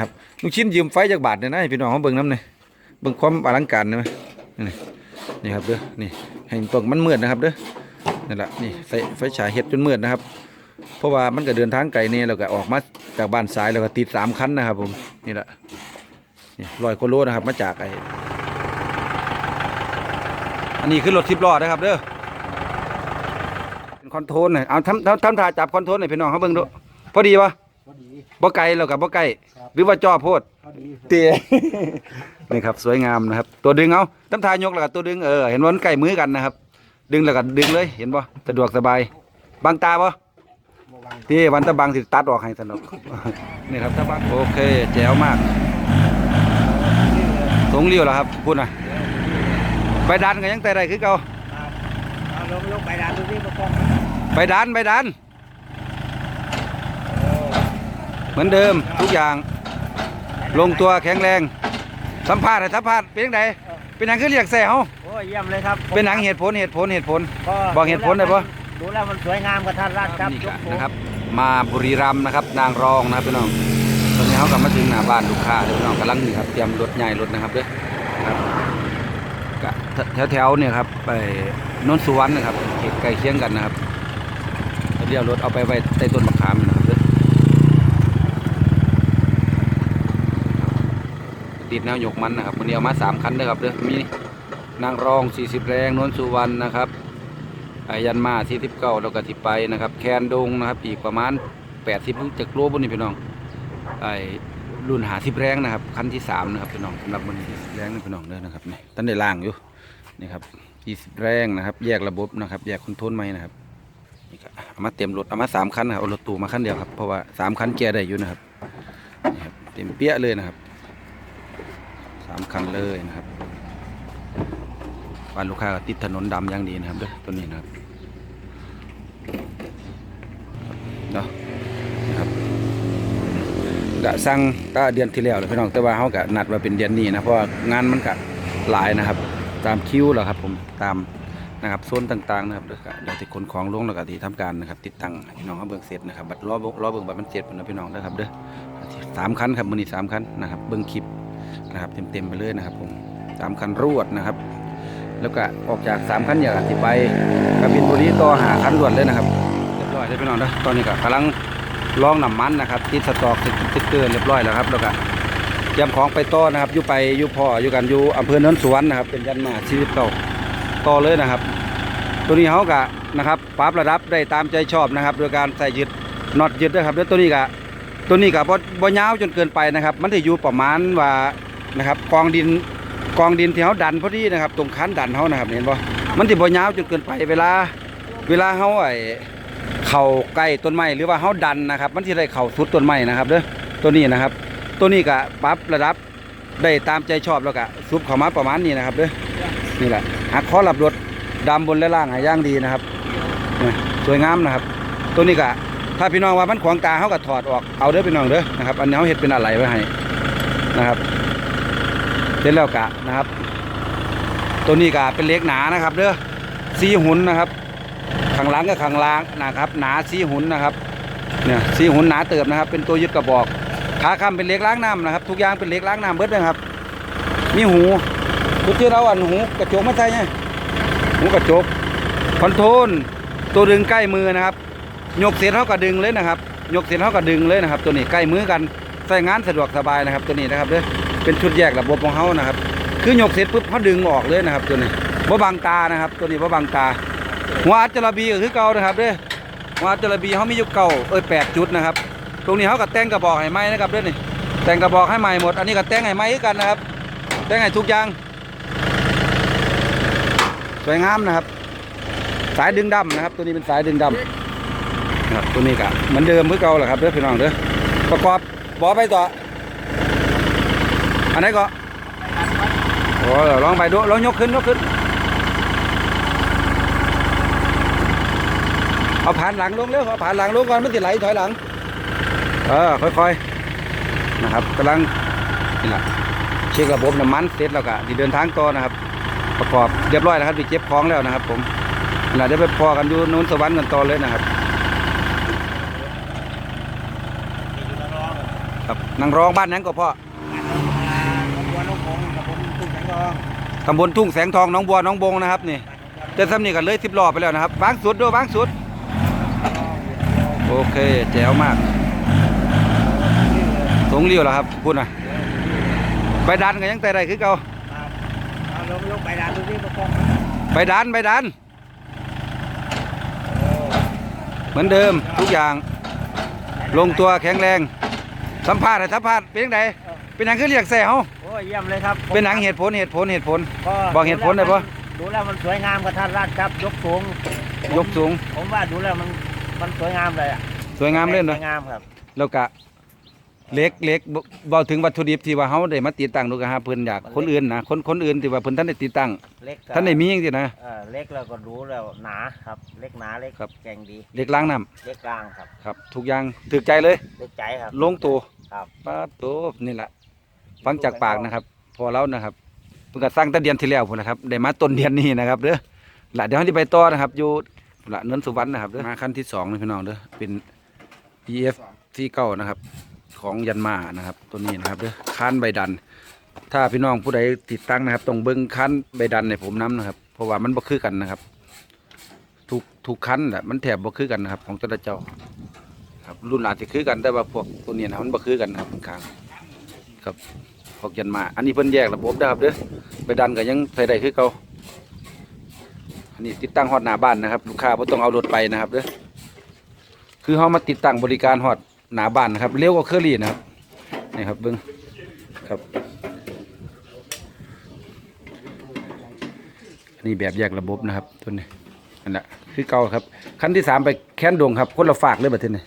ครับลูกชิ้นยืมไฟจากบาทเนี่ยนะให้พี่น้องเขาเบิ่งน้ำเนี่ยเบิ่งความอลังการนะนี่นี่ครับเด้อนี่ให้ตรงมันมืดนะครับเด้อนั่นแหละนี่ไฟไฟฉายเห็ดจนมืดนะครับ เพราะว่ามันก็เดินทางไกลเนี่ยเราก็ออกมาจากบ้านสายแล้วก็ติดสามคันนะครับผมนี่แหละนี่ร้อยกิโลนะครับมาจากไอ้อันนี้คือรถทิพล้อนะครับเด้อเป็นคอนโทรลหน่อยเอาทำทำทำท่าจับคอนโทรลหน่อยพี่น้องเขาเบิ่งดูพอดีวะพอดีบ่ไกลแล้วกับบ่ใกล้ครับ หรือว่าจ่อโพดพอดีเตี้ยนี่ครับสวยงามนะครับ ตัวดึงเอาตั้งทายกแล้วก็ตัวดึงเออเห็นว่ามันใกล้มือกันนะครับ ดึงแล้วก็ดึงเลยเห็นบ่สะดวกสบายบังตาบ่บ่วางที่วันตะบังสิตัดออกให้สนุกนี่ครับตะบังโอเคแจ๋วมากสงเลี้ยวแล้วครับพูดหน่อยไปดันก็ยังแต่ได้คือเก่าเอาลงลงไปด้านดูนี่ประกอบไปดันไปดัน เหมือนเดิมทุกอย่าง ลงตัวแข็งแรง สัมภาษณ์ให้สัมภาษณ์เป็นยังไงเป็นหยังคือเรียกแซ่เฮาโอ้ยเยี่ยมเลยครับเป็นหนังเหตุผลเหตุผลเหตุผลก็บอกเหตุผลได้ปะดูแล้วมันสวยงามกระทัดรัดครับนี่ยก็กสูงนะครับ มาบุรีรัมย์นะครับ นางรองนะครับพี่น้องตอนนี้เขากำลังมาถึงหน้าบ้านลูกค้าเดี๋ยวพี่น้องกำลังนี่ครับเตรียมรถใหญ่รถนะครับเด้อครับก็แถวแถวๆเนี่ยครับไปโนนสุวรรณนะครับเขตใกล้เคียงกันนะครับเดี๋ยวรถเอาไปไว้ใต้ต้นมะขามนะครับเด้อ ติดแนวยกมันนะครับวันนี้เอามาสามคันเด้อครับเด้อมีนางรอง 40 แรงโนนสุวรรณนะครับไอยันมาที่ทิพเก้าเราก็ทิไปนะครับ แคนดงนะครับ อีกประมาณแปดสิบจากโลบนนี่พี่น้องไอ้รุ่นหาทิพแรงนะครับคันที่สามนะครับพี่น้องสำหรับบนนี้แรงนี่พี่น้องเด้อนะครับนี่ตั้งได้ล่างอยู่นี่ครับยี่สิบแรงนะครับ แยกระบบนะครับ แยกคอนโทรลไหมนะครับนี่ก็เอามาเต็มรถเอามาสามคันนะครับเอารถตู้มาคันเดียวครับเพราะว่าสามคันแกได้อยู่นะครับนี่ครับเต็มเปี้ยเลยนะครับ สามคันเลยนะครับบ้านลูกค้าติดถนนดำอย่างดีนะครับเด้อตัวนี้นะครับเนาะนะครับกะสั่งก็เดือนที่แล้วเลยพี่น้องแต่ว่าเขากะนัดว่าเป็นเดือนนี้นะเพราะว่างานมันกะหลายนะครับ ตามคิวแล้วครับผมตามนะครับโซนต่างๆนะครับเดี๋ยวก็เดี๋ยวที่ขนของลงแล้วก็ที่ทำการนะครับ ติดตั้งพี่น้องเขาเบิ่งเสร็จนะครับบัดรอเบิ่งรอเบิ่งบัดมันเสร็จพุ่นนะพี่น้องนะครับเด้อสามคันครับมือนี้สามคันนะครับเบิ่งคลิป นะครับเต็มๆไปเลยนะครับผมสามคันรวดนะครับ แล้วก็ออกจากสามคันอย่างที่ไปกบินบุรีต่อหาคันรวดเลยนะครับเรียบร้อยเลยพี่น้องนะตอนนี้ก็กำลังลองน้ำมันนะครับติดสต็อกติดติ๊กเกอร์เรียบร้อยแล้วครับแล้วก็เตรียมของไปต่อนะครับอยู่ไปอยู่พ่ออยู่กันอยู่อำเภอโนนสวนนะครับ เป็นยันมาชีวิตเก่าต่อเลยนะครับ ตัวนี้เขากะนะครับปรับระดับได้ตามใจชอบนะครับ โดยการใส่ยึดน็อตยึดนะครับแล้วตัวนี้กะตัวนี้กะบ่บ่ยาวจนเกินไปนะครับ มันจะอยู่ประมาณว่า นะครับกองดินกองดินที่เขาดันพอดีนะครับ ตรงคันดันเขานะครับเห็นป่มันจะบ่ยาวจนเกินไปเวลา เวลาเขาไอ้เข่าใกล้ต้นไม้หรือว่าเขาดันนะครับ มันที่ได้เข่าสุดต้นไม้นะครับเด้อตัวนี้นะครับ ตัวนี้ก็ปรับระดับได้ตามใจชอบแล้วก็ซุปเข้ามาประมาณนี้นะครับเด้อนี่แหละหักข้อหลับรถดำบนและล่างห้ย่างดีนะครับสวยงามนะครับ ตัวนี้ก็ถ้าพี่น้องว่ามันขวางตาเขาก็ถอดออกเอาเด้อพี่น้องเด้อนะครับ อันนี้เขาเห็ดเป็นอะไรไว้ให้นะครับ เสร็จแล้วกะนะครับ ตัวนี้ก็เป็นเล็กหนานะครับเด้อซีหุ่นนะครับข้างหลังกับข้างล่างนะครับ หนาสีหุนนะครับเนี่ยสีหุนหนาเติบนะครับ เป็นตัวยึดกระบอกขาค้ำเป็นเล็กล้างน้ำนะครับ ทุกอย่างเป็นเล็กล้างน้ำเบิดนะครับมีหูทุกที่เราอันหูกระจกไม่ใช่ไงหูกระจกคอนโทรลตัวดึงใกล้มือนะครับยกเสร็จเขาก็ดึงเลยนะครับยกเสร็จเขาก็ดึงเลยนะครับ ตัวนี้ใกล้มือกันใส่งานสะดวกสบายนะครับ ตัวนี้นะครับเด้อ เป็นชุดแยกระบบของเขานะครับ คือยกเสร็จปุ๊บเขาดึงออกเลยนะครับ ตัวนี้บ่บังตานะครับ ตัวนี้บ่บังตาหัวอัจจระบีก็คือเก่านะครับเด้อหัวอัจจระบีเขามีอยู่เก่าเอ้ยแปดจุดนะครับ ตรงนี้เขาก็แต่งกระบอกให้ไหมนะครับเด้อนี่แต่งกระบอกให้ใหม่หมด อันนี้ก็แต่งให้ไหมคือกันนะครับ แต่งให้ทุกอย่างสวยงามนะครับ สายดึงดำนะครับ ตัวนี้เป็นสายดึงดำนะครับตัวนี้ก็เหมือนเดิมเพื่อเก่าแหละครับเด้อพี่น้องเด้อประกอบบอไปต่อ อันไหนก็โอ้ยวลองไปดูลองยกขึ้นยกขึ้น เอาผ่านหลังลงเร็วเอาผ่านหลังลงก่อนมันจะไหลถอยหลัง เออค่อยๆนะครับกำลังนี่แหละเช็คระบบน้ำมันเสร็จแล้วก็ที่เดินทางต่อนะครับ ประกอบเรียบร้อยแล้วครับที่เก็บของแล้วนะครับ ผมนี่แหละเดี๋ยวไปพอกันอยู่นู้นสวรรค์กันต่อเลยนะครับครับนางรองบ้านนั้นก็พ่อ บ้านน้องบัวน้องคงกับผมตุ้งแสงทองตำบลทุ่งแสงทองหน้องบัวหน้องบงนะครับนี่แต่ซ้ำนี่ก็เลยสิบรอบไปแล้วนะครับบางสุดด้วยบางสุด โอเคแจ๋วมากสงเลี้ยวแล้วครับพูดนะไปดันกันยังแต่ไรคือเก่าเอาลงลงไปดานตรงนี้ประกอบไปดันไปดัน เหมือนเดิมทุกอย่าง ลงตัวแข็งแรง สัมภาษณ์ให้สัมภาษณ์เป็นยังไงเป็นหนังคือเรียกแซ่เฮาโอ้ ยเยี่ยมเลยครับเป็นหนังเหตุผลเหตุผลเหตุผล ก็บอกเหตุผลได้ปะ ดูแล้วมันสวยงามกระทัดรัดครับยกสูงยกสูง ผมว่าดูแล้วมันมันสวยงามเลยอะสวยงามเล่นสเนาะวยงามครับ แล้วก็เล็กเล็กบ่เบาถึงวัตถุดิบที่ว่าเฮาได้มาติดตั้งดูกะฮะเพิ่นอยากคนอื่นนะคนคนอื่นที่ว่าเพิ่นท่านได้ติดตั้งเล็กก็ท่านได้มีจังซี่นะ เออเล็กแล้วก็ดูแล้วหนาครับ เล็กหนาเล็กครับแข็งดีเล็กล้างน้ำเล็กกลางครับครับทุกอย่างถึกใจเลย เล็กใจครับ ลงตัวครับ ปาดโตนี่แหละ ฟังจากปากนะครับ พอแล้วนะครับเพิ่นก็สร้างแต่เดือนที่แล้วพุ่นะครับได้มาต้นเดือนนี้นะครับเด้อหละเดี๋ยวเราสิไปต่อนะครับ อยู่ละเนินสุวรรณนะครับเด้อมาขั้นที่สองนี่พี่น้องเด้อเป็น EF ที่เก้านะครับ ของยันมานะครับ ตัวนี้นะครับเด้อคันใบดัน ถ้าพี่น้องผู้ใดติดตั้งนะครับต้องเบิ้งคันใบดันในผมน้ำนะครับ เพราะว่ามันบ่คือกันนะครับทุกทุกคันแหละมันแถบบ่คือกันนะครับ ของแต่ละเจ้าครับรุ่นอาจจะคือกันแต่ว่าพวกตัวนี้นะมันบ่คือกันนะครับข้างครับ พกยันมา อันนี้เพิ่นแยกระบบนะครับเด้อใบดันก็ยังใส่ได้คือเก่าอันนี้ติดตั้งฮอดหน้าบ้านนะครับ ลูกค้าบ่ต้องเอารถไปนะครับเด้อคือเฮามาติดตั้งบริการฮอดหน้าบ้านนะครับเร็วกว่าเคอรี่นะครับนี่ครับเบิ่งครับอันนี้แบบแยกระบบนะครับตัวนี้นั่นแหละคือเก่าครับขั้นที่สามไปแค้นดงครับคนละฝากเลยแบบนี้นะ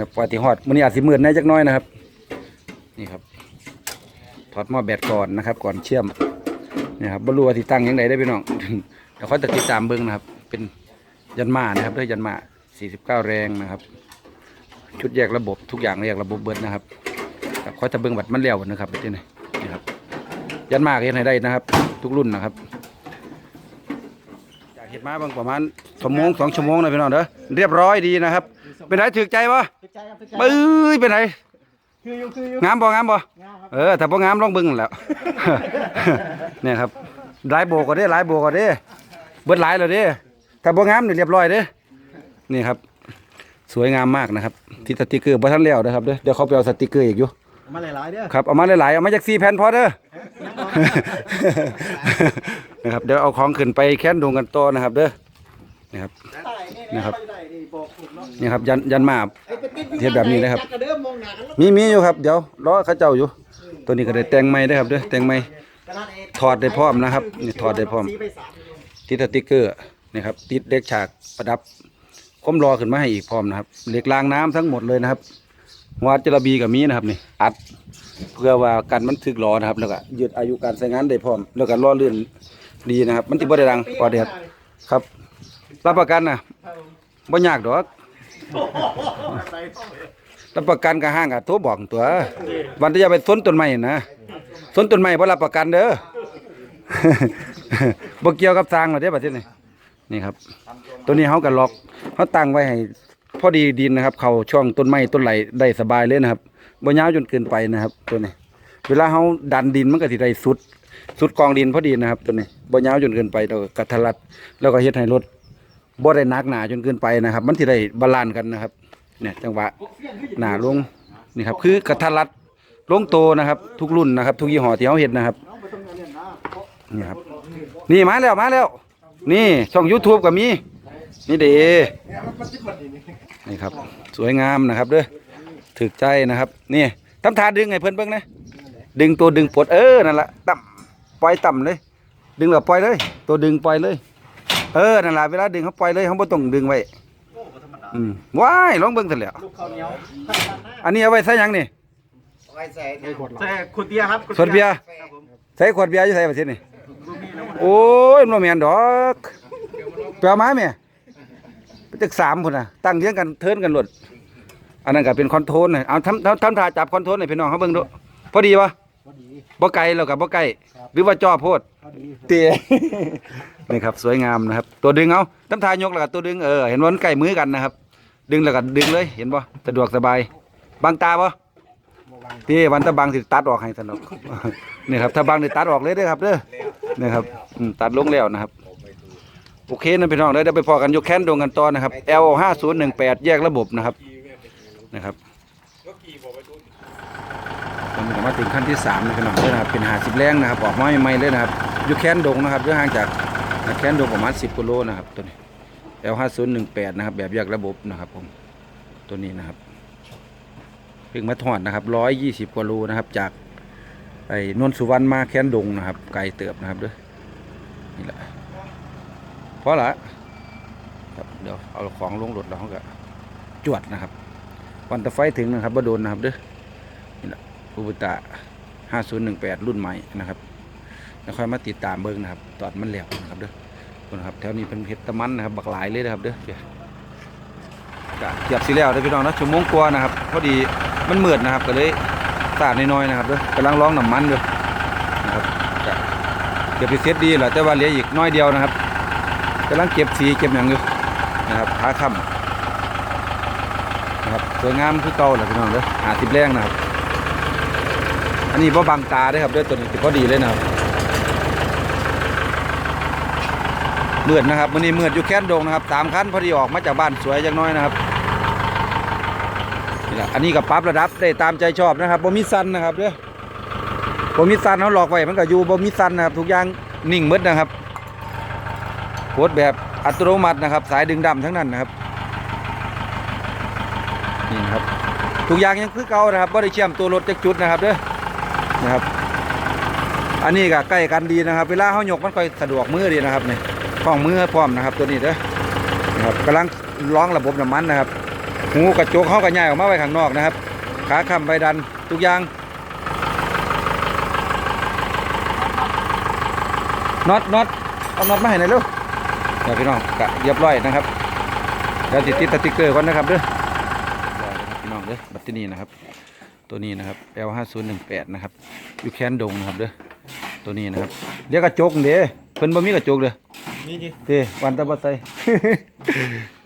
ครับปฏิหอดมันนี้อาจสิมืดแน่จักน้อยนะครับ นี่ครับ ถอดหม้อแบตก่อนนะครับ ก่อนเชื่อมนี่ครับบรู้ว่าที่ตั้งยังไงได้พี่น้องเดี๋ยวเขาจะติดตามเบิ้งนะครับ เป็นยันมานะครับด้วยยันมา 49 แรงนะครับ ชุดแยกระบบทุกอย่างแยกระบบเบิดนะครับแต่เขาจะเบิ้งบัตรมันแล้วนะครับแบบนี้นี่ครับ ยันมาก็เห็นให้ได้นะครับ ทุกรุ่นนะครับจากเห็ดมาบางประมาณชั่วโมงสองชั่วโมงนะพี่น้องเด้อเรียบร้อยดีนะครับ เป็นไรถือใจปะปื้ยเป็นไร คืออยู่คืออยู่งามบ่งามบ่งามครับเออถ้าบ่งามลองเบิ่งนั่นแหล้ว เนี่ยครับหลายโบกก็ได้หลายโบกก็ได้เบิดหลายแล้วเด้ถ้าบ่งามนี่เรียบร้อยเด้นี่ครับ สวยงามมากนะครับที่สติกเกอร์บ่ทันแล้วนะครับเด้อเดี๋ยวเขาไปเอาสติกเกอร์อีกอยู่ มาหลายๆเด้อครับเอามาหลายๆเอามาจาก4แผ่นพอเด้อ นะครับเดี๋ยวเอาของขึ้นไปแค้นดงกันต่อนะครับ เด้อนี่ครับ นะครับนี่ครับยันยันมาเทียบแบบนี้นะครับกระเดิมมองหน้ากันแล้วมีมีอยู่ครับ เดี๋ยวรอเขาเจ้าอยู่ ตัวนี้ก็ได้แต่งไม้ได้อครับเด้อแต่งไม้กระดาษเอถอดได้พร้อมนะครับนี่ถอดได้พร้อมสีไปสามติดสติ๊กเกอร์นี่ครับติดเล็กฉากประดับคมรอขึ้นมาให้อีกพร้อมนะครับเหล็กรางน้ำทั้งหมดเลยนะครับหัวจระบีกับมีนะครับนี่อัดเพื่อว่ากันมันถึกรอนะครับ แล้วก็ยืดอายุการใช้งานได้พร้อม แล้วก็รอเลื่อนดีนะครับ มันติบ่ได้ดังพอเดียดครับ รับประกันนะบ่ยากดอกรับประกันกับห้างกับโทรบอกตัว วันที่จะไปสนต้นไม้นะสนต้นไม้บ่รับประกันเด้อบ่เกี่ยวกับสร้างหรอกเด้บัดนี้นี่ครับ ตัวนี้เฮาก็ล็อกเฮาตั้งไว้ให้พอดีดินนะครับ เข้าช่องต้นไม้ต้นไหลได้สบายเลยนะครับบ่ยาวจนเกินไปนะครับ ตัวนี้ เวลาเฮาดันดินมันก็สิได้สุดสุดกองดินพอดีนะครับ ตัวนี้บ่ยาวจนเกินไปแล้วก็กระทะลัด แล้วก็เฮ็ดให้รถ บ่ได้หนักหนาจนเกินไปนะครับ มันสิได้บาลานซ์กันนะครับ เนี่ยจังหวะหนาลงนี่ครับ คือกระทะลัดลงโตนะครับ ทุกรุ่นนะครับ ทุกยี่ห้อที่เฮาเฮ็ดนะครับนี่ครับ นี่มาแล้วมาแล้ว นี่ช่อง YouTube ก็มีนี่เด้นี่ครับ สวยงามนะครับเด้อถึกใจนะครับ นี่ทำทาดึงให้เพิ่อนเบิ่งนะดึงตัวดึงปลดเออนั่นแหละต่ำปล่อยต่ำเลย ดึงแล้วปล่อยเลย ตัวดึงปล่อยเลย เออนั่นแหละเวลาดึงเขาปล่อยเลยเขาบ่ต้องดึงไว้อืมว้ายลองเบิ่งซั่นแหล้วลูกข้าวเหนียวอันนี้เอาไว้ใส่หยังนี่ไว้ใส่ใส่ขวดเบียร์ครับขวดเบียร์ครับผมใส่ขวดเบียร์อยู่ใส่ประเทศนี่โอ้ยมันบ่แม่นดอกไปเอามาแม่ไปตึกสามพุ่นน่ะตั้งเรียงกันเทิร์นกันหลดอันนั้นก็เป็นคอนโทรลน่ะเอาทำทำทำท่าจับคอนโทรลให้พี่น้องเขาเบิ่งดูพอดีปะ พอดี บ่ไกลแล้วก็บ่ใกล้หรือว่าจ่อโพดพอดีเตี้ย นี่ครับ สวยงามนะครับ ตัวดึงเอาทำท่ายกแล้วก็ตัวดึงเออเห็นว่ามันใกล้มือกันนะครับ ดึงแล้วก็ดึงเลย เห็นบ่สะดวกสบายบางตาบ่บังที่วันตะบังสิตัดออกให้สนุก นี่ครับถ้าบังนี่ตัดออกเลยเด้อครับเด้อนี่ครับอืมตัดลงแล้วนะครับ โอเคนะพี่น้องเด้อเดี๋ยวไปพอกันยกแค้นดงกันต่อนะครับ L 5 0 1 8แยกระบบนะครับนะครับตอ นนี้ก็มาถึงขั้นที่3นะพี่น้องเด้อนะครับเป็นหาสิบแรงนะครับออกมาใหม่ๆเลยนะครับยกแค้นดงนะครับเรื่องห่างจากแค้นดงประมาณ10กิโลนะครับตัวนี้ L 5 0 1 8 นะครับแบบแยกระบบนะครับผมตัวนี้นะครับเพิ่งมาถอดนะครับร้อยยี่สิบกว่าโลนะครับจากไอ้นนสุวรรณมาแค้นดงนะครับไกลเติบนะครับด้วยนี่แหละเพราะละครับเดี๋ยวเอาของลงรถแล้วเขาก็จวดนะครับวันตะไฟถึงนะครับบ่โดนนะครับเด้อนี่แหละ อุบุตะห้าศูนย์หนึ่งแปดรุ่นใหม่นะครับแล้วค่อยมาติดตามเบิ้งนะครับ ตอนมันแล้วนะครับเด้อคนนะครับแถวนี้เป็นเพชรตะมันนะครับ บักหลายเลยนะครับเด้อเดี๋ยก็เกือบสิแล้วเด้อพี่น้องนะชั่วโมงกว่านะครับ พอดีมันเมือดนะครับก็เลยสาดน้อยๆนะครับเด้อกำลังร้องน้ำมันอยู่นะครับเกือบไปเซตดีแหละแต่ว่าเหลืออีกน้อยเดียวนะครับกำลังเก็บสีเก็บอย่างอยู่นะครับขาค่ำนะครับสวยงามคือเก่าแหละพี่น้องเด้อหาสิบแรงนะครับ อันนี้พอบังตาเด้วยครับด้วยตัวนี้พอดีเลยนะครับมืดนะครับวันนี้เมืดอยู่แค่นดงนะครับสามคันพอดีออกมาจากบ้านสวยจังน้อยนะครับนี่แหละอันนี้ก็ปรับระดับได้ตามใจชอบนะครับบ่มีสันนะครับเด้อบ่มีสันเขาหลอกไว้มันก็อยู่บ่มีสันนะครับทุกอย่างนิ่งมืดนะครับโคตรแบบอัตโนมัตินะครับ สายดึงดำทั้งนั้นนะครับนี่นะครับทุกอย่างยังคือเก่านะครับไม่ได้เชื่อมตัวรถจากจุดนะครับเด้อ นะครับ อันนี้ก็ใกล้กันดีนะครับ เวลาเขาหยกมันค่อยสะดวกมือดีนะครับเนี่คล้องมือพร้อมนะครับ ตัวนี้เด้อนะครับกำลังร้องระบบน้ำมันนะครับ หูกระจกเขากระย่ายออกมาไว้ข้างนอกนะครับ ขาค้ำใบดันทุกอย่างน็อตน็อตเอาน็อตมาให้หน่อยเร็วเดี๋ยวพี่น้องกะเรียบร้อยนะครับเดี๋ยวติดติดสติ๊กเกอร์ก่อนนะครับเด้อพี่น้องเด้อบัตรนี่นะครับ ตัวนี้นะครับ L 5 0 1 8นะครับอยู่แคนดงนะครับเด้อตัวนี้นะครับเรียกกระจกเด้เพิ่นบ่มีกระจกเด้อนี่จิเด้วันตะบ่ใส่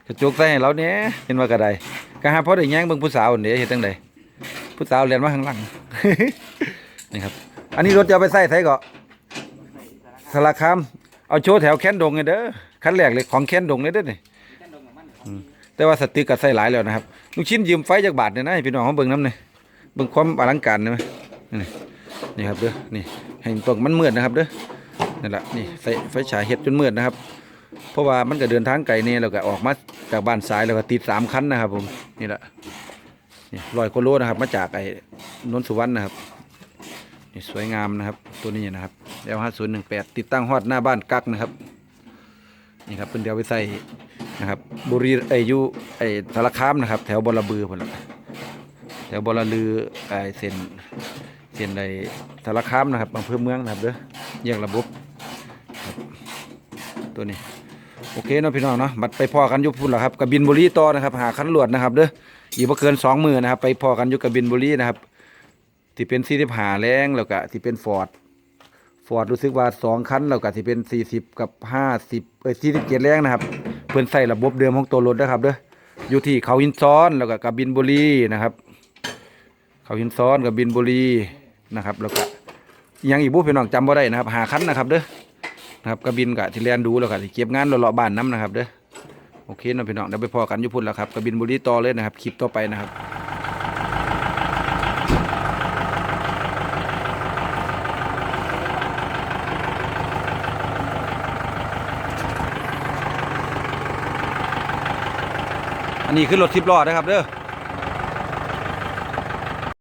กระจกใส่ให้เราเนี่ยเห็นว่ากระไดก็หาพอได้แย่งเบิ่งผู้สาวนั่นเด้เฮ็ดจังไดผู้สาวเรียนมาข้างหลัง นี่ครับ อันนี้รถจะเอาไปใส่ไสก็สารคามเอาโชว์แถวแคนดงเลยเด้อคันแรกเลยของแคนดงเลยเด้อนี่แต่ว่าสติ๊กก็ใส่หลายแล้วนะครับลูกชิ้นยืมไฟจากบาทเนี่ยนะให้พี่น้องเขาเบิ่งน้ำเนี่ย เบิ่งความอลังการนะนี่นี่ครับเด้อนี่ให้ตรงมันมืดนะครับเด้อนั่นแหละนี่ใส่ไฟฉายเห็ดจนมืดนะครับ เพราะว่ามันก็เดินทางไกลเนี่ยเราก็ออกมาจากบ้านซ้ายแล้วก็ติดสามคันนะครับผมนี่แหละนี่ลอยโคโลนะครับ มาจากไอ้นนทสุวรรณนะครับนี่สวยงามนะครับ ตัวนี้นะครับเอลห้าศูนย์หนึ่งแปดติดตั้งฮอดหน้าบ้านกักนะครับนี่ครับเป็นเดียวไปใส่นะครับบุรีไอยูไอสารคามนะครับ แถวบอระบือพุ่นละ แถวบอระลือไอเส้นเส้นไอสารคามนะครับอำเภอเมืองนะครับเด้อแยกระบบตัวนี้โอเคเนาะพี่น้องเนาะบัดไปพอกันยุบพุ่นละครับกับบินบุรีต่อนะครับ หาคันลวดนะครับเด้ออีกบ่เกินสองมือนะครับ ไปพอกันยู่กับบินบุรีนะครับที่เป็นสี่สิบห้าแรงแล้วก็ที่เป็นฟอร์ดฟอร์ดรู้สึกว่าสองคันแล้วก็ที่เป็นสี่สิบกับห้าสิบเอ้ยสี่สิบเจ็ดแรงนะครับ เพิ่นใส่ระบบเดิมของตัวรถนะครับเด้ออยู่ที่เขาหินซ้อนแล้วก็กบินบุรีนะครับ เขาหินซ้อนกับบินบุรีนะครับ แล้วก็ยังอีกบุพี่น้องจำบ่ได้นะครับหาคันนะครับเด้อนะครับกบินกับที่แลนดูแล้วก็ที่เก็บงานเลาะบ้านน้ำนะครับเด้อโอเคนาะพี่น้องเดี๋ยวไปพอกันยู่พุ่นแล้วครับกบินบุรีต่อเลยนะครับคลิปต่อไปนะครับอันนี้คือรถทิปล้อนะครับเด้อ